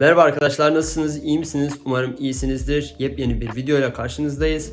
Merhaba arkadaşlar nasılsınız? İyi misiniz? Umarım iyisinizdir. Yepyeni bir videoyla karşınızdayız.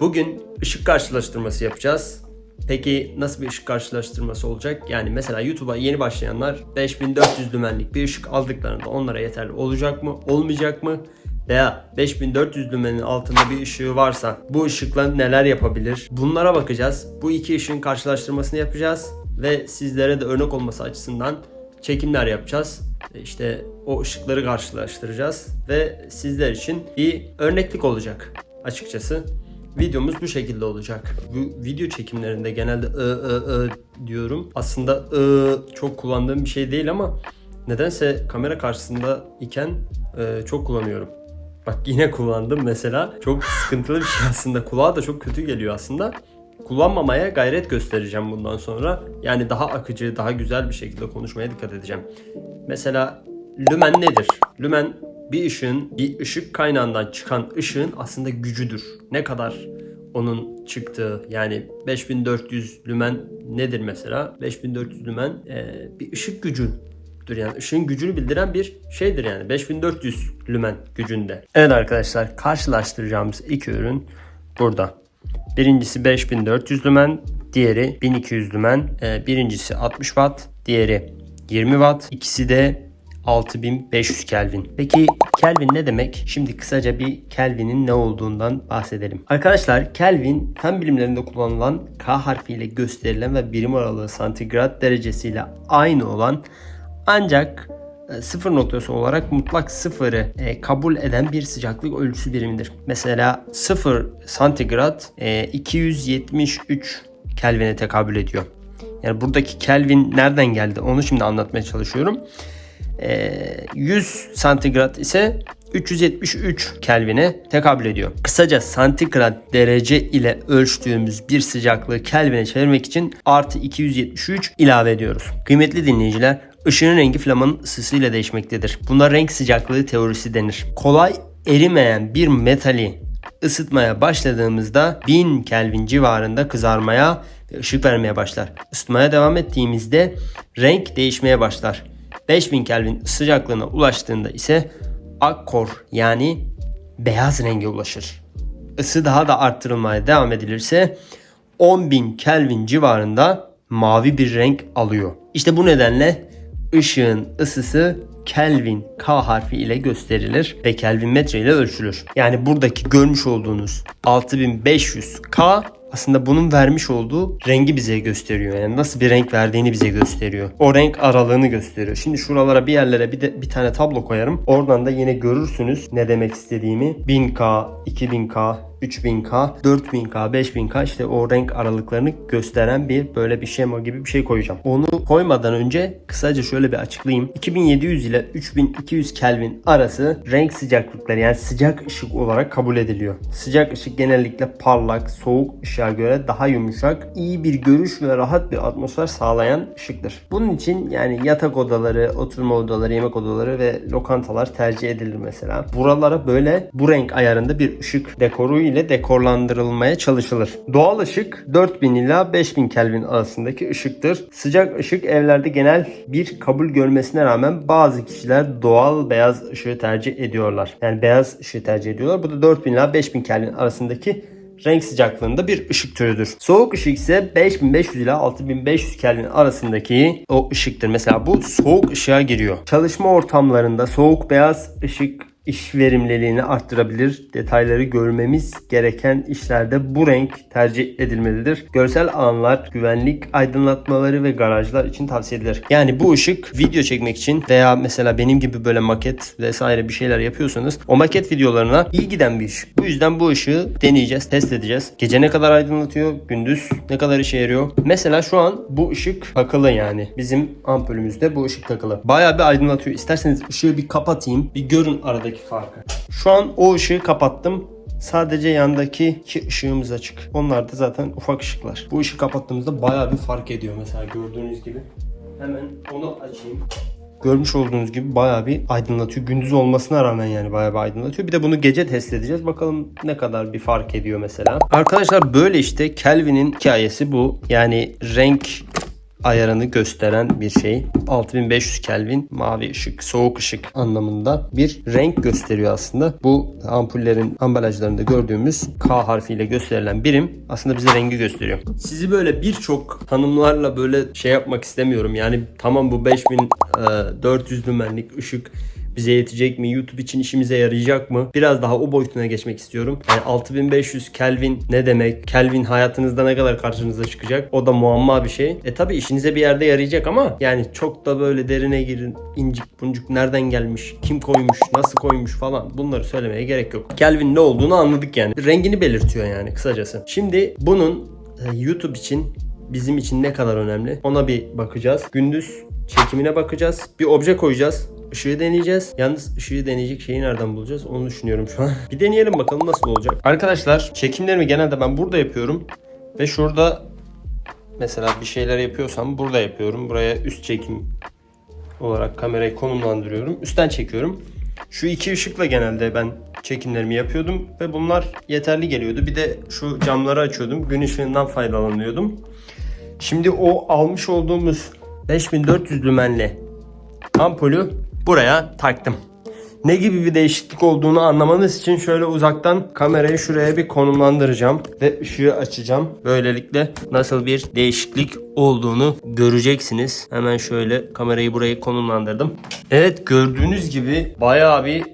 Bugün ışık karşılaştırması yapacağız. Peki nasıl bir ışık karşılaştırması olacak? Yani mesela YouTube'a yeni başlayanlar 5400 lümenlik bir ışık aldıklarında onlara yeterli olacak mı? Olmayacak mı? Veya 5400 lümenin altında bir ışığı varsa bu ışıkla neler yapabilir? Bunlara bakacağız. Bu iki ışığın karşılaştırmasını yapacağız ve sizlere de örnek olması açısından çekimler yapacağız. İşte o ışıkları karşılaştıracağız ve sizler için bir örneklik olacak açıkçası. Videomuz bu şekilde olacak. Bu video çekimlerinde genelde ı ı ı diyorum. Aslında ı çok kullandığım bir şey değil ama nedense kamera karşısında iken e, çok kullanıyorum. Bak yine kullandım mesela. Çok sıkıntılı bir şey aslında. Kulağa da çok kötü geliyor aslında. Kullanmamaya gayret göstereceğim bundan sonra. Yani daha akıcı, daha güzel bir şekilde konuşmaya dikkat edeceğim. Mesela lümen nedir? Lümen bir ışığın, bir ışık kaynağından çıkan ışığın aslında gücüdür. Ne kadar onun çıktığı yani 5400 lümen nedir mesela? 5400 lümen e, bir ışık gücüdür yani ışığın gücünü bildiren bir şeydir yani 5400 lümen gücünde. Evet arkadaşlar karşılaştıracağımız iki ürün burada. Birincisi 5400 lümen, diğeri 1200 lümen. Ee, birincisi 60 watt, diğeri 20 watt. İkisi de 6500 Kelvin. Peki Kelvin ne demek? Şimdi kısaca bir Kelvin'in ne olduğundan bahsedelim. Arkadaşlar Kelvin fen bilimlerinde kullanılan K harfiyle gösterilen ve birim aralığı santigrat derecesiyle aynı olan ancak sıfır noktası olarak mutlak sıfırı e, kabul eden bir sıcaklık ölçüsü birimidir. Mesela 0 santigrat e, 273 Kelvin'e tekabül ediyor. Yani buradaki Kelvin nereden geldi onu şimdi anlatmaya çalışıyorum. E, 100 santigrat ise 373 Kelvin'e tekabül ediyor. Kısaca santigrat derece ile ölçtüğümüz bir sıcaklığı Kelvin'e çevirmek için artı 273 ilave ediyoruz. Kıymetli dinleyiciler ışığın rengi flamanın ısısıyla değişmektedir. Buna renk sıcaklığı teorisi denir. Kolay erimeyen bir metali ısıtmaya başladığımızda 1000 Kelvin civarında kızarmaya ve ışık vermeye başlar. Isıtmaya devam ettiğimizde renk değişmeye başlar. 5000 Kelvin sıcaklığına ulaştığında ise akkor yani beyaz renge ulaşır. Isı daha da arttırılmaya devam edilirse 10.000 Kelvin civarında mavi bir renk alıyor. İşte bu nedenle ışığın ısısı Kelvin K harfi ile gösterilir ve Kelvin metre ile ölçülür. Yani buradaki görmüş olduğunuz 6500 K aslında bunun vermiş olduğu rengi bize gösteriyor. Yani nasıl bir renk verdiğini bize gösteriyor. O renk aralığını gösteriyor. Şimdi şuralara bir yerlere bir de bir tane tablo koyarım. Oradan da yine görürsünüz ne demek istediğimi. 1000K, 2000K, 3000K, 4000K, 5000K işte o renk aralıklarını gösteren bir böyle bir şema gibi bir şey koyacağım. Onu koymadan önce kısaca şöyle bir açıklayayım. 2700 ile 3200 Kelvin arası renk sıcaklıkları yani sıcak ışık olarak kabul ediliyor. Sıcak ışık genellikle parlak, soğuk ışığa göre daha yumuşak, iyi bir görüş ve rahat bir atmosfer sağlayan ışıktır. Bunun için yani yatak odaları, oturma odaları, yemek odaları ve lokantalar tercih edilir mesela. Buralara böyle bu renk ayarında bir ışık dekoru ile dekorlandırılmaya çalışılır. Doğal ışık 4000 ila 5000 Kelvin arasındaki ışıktır. Sıcak ışık evlerde genel bir kabul görmesine rağmen bazı kişiler doğal beyaz ışığı tercih ediyorlar. Yani beyaz ışığı tercih ediyorlar. Bu da 4000 ila 5000 Kelvin arasındaki renk sıcaklığında bir ışık türüdür. Soğuk ışık ise 5500 ila 6500 Kelvin arasındaki o ışıktır. Mesela bu soğuk ışığa giriyor. Çalışma ortamlarında soğuk beyaz ışık iş verimliliğini arttırabilir. Detayları görmemiz gereken işlerde bu renk tercih edilmelidir. Görsel alanlar, güvenlik aydınlatmaları ve garajlar için tavsiye edilir. Yani bu ışık video çekmek için veya mesela benim gibi böyle maket vesaire bir şeyler yapıyorsanız o maket videolarına iyi giden bir ışık. Bu yüzden bu ışığı deneyeceğiz, test edeceğiz. Gece ne kadar aydınlatıyor, gündüz ne kadar işe yarıyor. Mesela şu an bu ışık takılı yani. Bizim ampulümüzde bu ışık takılı. Bayağı bir aydınlatıyor. İsterseniz ışığı bir kapatayım. Bir görün aradaki farkı. Şu an o ışığı kapattım. Sadece yandaki iki ışığımız açık. Onlar da zaten ufak ışıklar. Bu ışığı kapattığımızda bayağı bir fark ediyor mesela gördüğünüz gibi. Hemen onu açayım. Görmüş olduğunuz gibi bayağı bir aydınlatıyor. Gündüz olmasına rağmen yani bayağı bir aydınlatıyor. Bir de bunu gece test edeceğiz. Bakalım ne kadar bir fark ediyor mesela. Arkadaşlar böyle işte Kelvin'in hikayesi bu. Yani renk ayarını gösteren bir şey. 6500 Kelvin mavi ışık, soğuk ışık anlamında bir renk gösteriyor aslında. Bu ampullerin ambalajlarında gördüğümüz K harfiyle gösterilen birim aslında bize rengi gösteriyor. Sizi böyle birçok tanımlarla böyle şey yapmak istemiyorum. Yani tamam bu 5400 lümenlik ışık bize yetecek mi? YouTube için işimize yarayacak mı? Biraz daha o boyutuna geçmek istiyorum. Yani 6500 Kelvin ne demek? Kelvin hayatınızda ne kadar karşınıza çıkacak? O da muamma bir şey. E tabi işinize bir yerde yarayacak ama yani çok da böyle derine girin. incik buncuk nereden gelmiş? Kim koymuş? Nasıl koymuş falan. Bunları söylemeye gerek yok. Kelvin ne olduğunu anladık yani. Rengini belirtiyor yani kısacası. Şimdi bunun e, YouTube için bizim için ne kadar önemli? Ona bir bakacağız. Gündüz çekimine bakacağız. Bir obje koyacağız. Işığı deneyeceğiz. Yalnız ışığı deneyecek şeyi nereden bulacağız? Onu düşünüyorum şu an. bir deneyelim bakalım nasıl olacak. Arkadaşlar çekimlerimi genelde ben burada yapıyorum. Ve şurada mesela bir şeyler yapıyorsam burada yapıyorum. Buraya üst çekim olarak kamerayı konumlandırıyorum. Üstten çekiyorum. Şu iki ışıkla genelde ben çekimlerimi yapıyordum ve bunlar yeterli geliyordu. Bir de şu camları açıyordum. Gün ışığından faydalanıyordum. Şimdi o almış olduğumuz 5400 lümenli ampulü buraya taktım. Ne gibi bir değişiklik olduğunu anlamanız için şöyle uzaktan kamerayı şuraya bir konumlandıracağım ve ışığı açacağım. Böylelikle nasıl bir değişiklik olduğunu göreceksiniz. Hemen şöyle kamerayı buraya konumlandırdım. Evet gördüğünüz gibi bayağı bir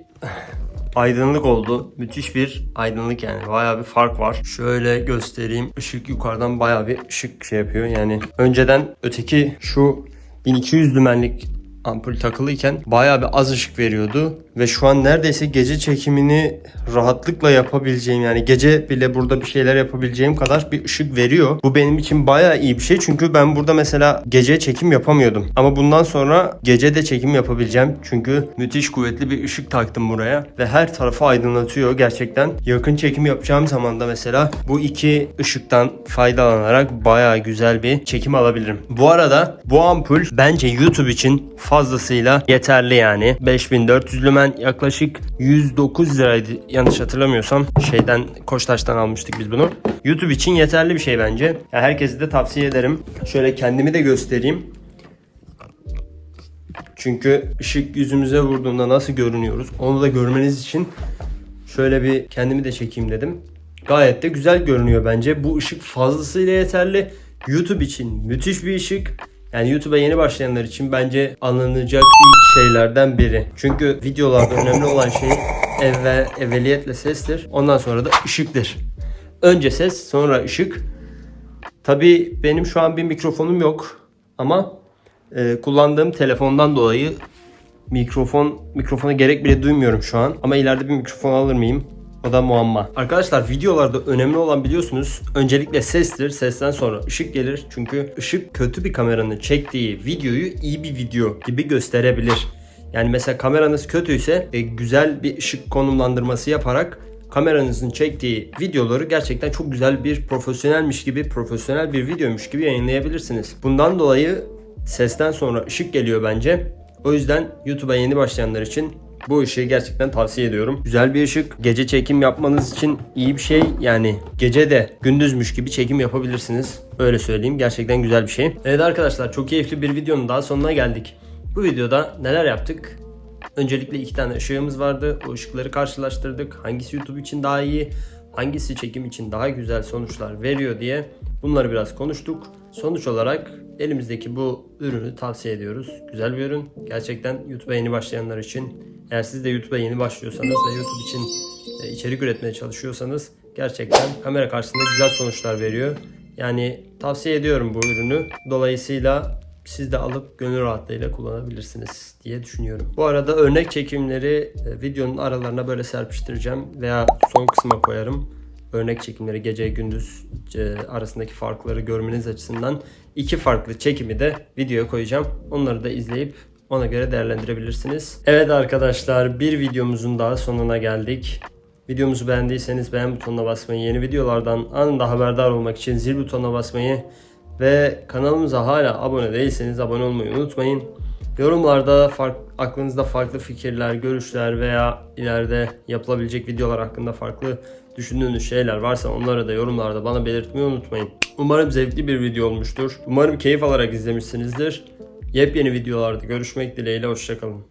aydınlık oldu. Müthiş bir aydınlık yani. Bayağı bir fark var. Şöyle göstereyim. Işık yukarıdan bayağı bir ışık şey yapıyor. Yani önceden öteki şu 1200 lümenlik ampul takılıyken bayağı bir az ışık veriyordu ve şu an neredeyse gece çekimini rahatlıkla yapabileceğim yani gece bile burada bir şeyler yapabileceğim kadar bir ışık veriyor. Bu benim için bayağı iyi bir şey çünkü ben burada mesela gece çekim yapamıyordum. Ama bundan sonra gece de çekim yapabileceğim çünkü müthiş kuvvetli bir ışık taktım buraya ve her tarafı aydınlatıyor gerçekten. Yakın çekim yapacağım zaman da mesela bu iki ışıktan faydalanarak bayağı güzel bir çekim alabilirim. Bu arada bu ampul bence YouTube için fazlasıyla yeterli yani. 5400 lümen yaklaşık 109 liraydı yanlış hatırlamıyorsam. Şeyden Koçtaş'tan almıştık biz bunu. YouTube için yeterli bir şey bence. Yani herkese de tavsiye ederim. Şöyle kendimi de göstereyim. Çünkü ışık yüzümüze vurduğunda nasıl görünüyoruz onu da görmeniz için şöyle bir kendimi de çekeyim dedim. Gayet de güzel görünüyor bence. Bu ışık fazlasıyla yeterli. YouTube için müthiş bir ışık. Yani YouTube'a yeni başlayanlar için bence alınacak ilk şeylerden biri. Çünkü videolarda önemli olan şey evvel, evveliyetle sestir. Ondan sonra da ışıktır. Önce ses, sonra ışık. Tabii benim şu an bir mikrofonum yok ama e, kullandığım telefondan dolayı mikrofon mikrofona gerek bile duymuyorum şu an. Ama ileride bir mikrofon alır mıyım? O da muamma. Arkadaşlar videolarda önemli olan biliyorsunuz öncelikle sestir. Sesten sonra ışık gelir. Çünkü ışık kötü bir kameranın çektiği videoyu iyi bir video gibi gösterebilir. Yani mesela kameranız kötüyse e, güzel bir ışık konumlandırması yaparak kameranızın çektiği videoları gerçekten çok güzel bir profesyonelmiş gibi, profesyonel bir videoymuş gibi yayınlayabilirsiniz. Bundan dolayı sesten sonra ışık geliyor bence. O yüzden YouTube'a yeni başlayanlar için bu ışığı gerçekten tavsiye ediyorum. Güzel bir ışık. Gece çekim yapmanız için iyi bir şey. Yani gece de gündüzmüş gibi çekim yapabilirsiniz. Öyle söyleyeyim. Gerçekten güzel bir şey. Evet arkadaşlar çok keyifli bir videonun daha sonuna geldik. Bu videoda neler yaptık? Öncelikle iki tane ışığımız vardı. O ışıkları karşılaştırdık. Hangisi YouTube için daha iyi, hangisi çekim için daha güzel sonuçlar veriyor diye bunları biraz konuştuk. Sonuç olarak elimizdeki bu ürünü tavsiye ediyoruz. Güzel bir ürün. Gerçekten YouTube'a yeni başlayanlar için. Eğer siz de YouTube'a yeni başlıyorsanız ve YouTube için e, içerik üretmeye çalışıyorsanız gerçekten kamera karşısında güzel sonuçlar veriyor. Yani tavsiye ediyorum bu ürünü. Dolayısıyla siz de alıp gönül rahatlığıyla kullanabilirsiniz diye düşünüyorum. Bu arada örnek çekimleri e, videonun aralarına böyle serpiştireceğim veya son kısma koyarım. Örnek çekimleri gece gündüz e, arasındaki farkları görmeniz açısından iki farklı çekimi de videoya koyacağım. Onları da izleyip ona göre değerlendirebilirsiniz. Evet arkadaşlar bir videomuzun daha sonuna geldik. Videomuzu beğendiyseniz beğen butonuna basmayı, yeni videolardan anında haberdar olmak için zil butonuna basmayı ve kanalımıza hala abone değilseniz abone olmayı unutmayın. Yorumlarda fark, aklınızda farklı fikirler, görüşler veya ileride yapılabilecek videolar hakkında farklı düşündüğünüz şeyler varsa onları da yorumlarda bana belirtmeyi unutmayın. Umarım zevkli bir video olmuştur. Umarım keyif alarak izlemişsinizdir. Yepyeni videolarda görüşmek dileğiyle hoşçakalın.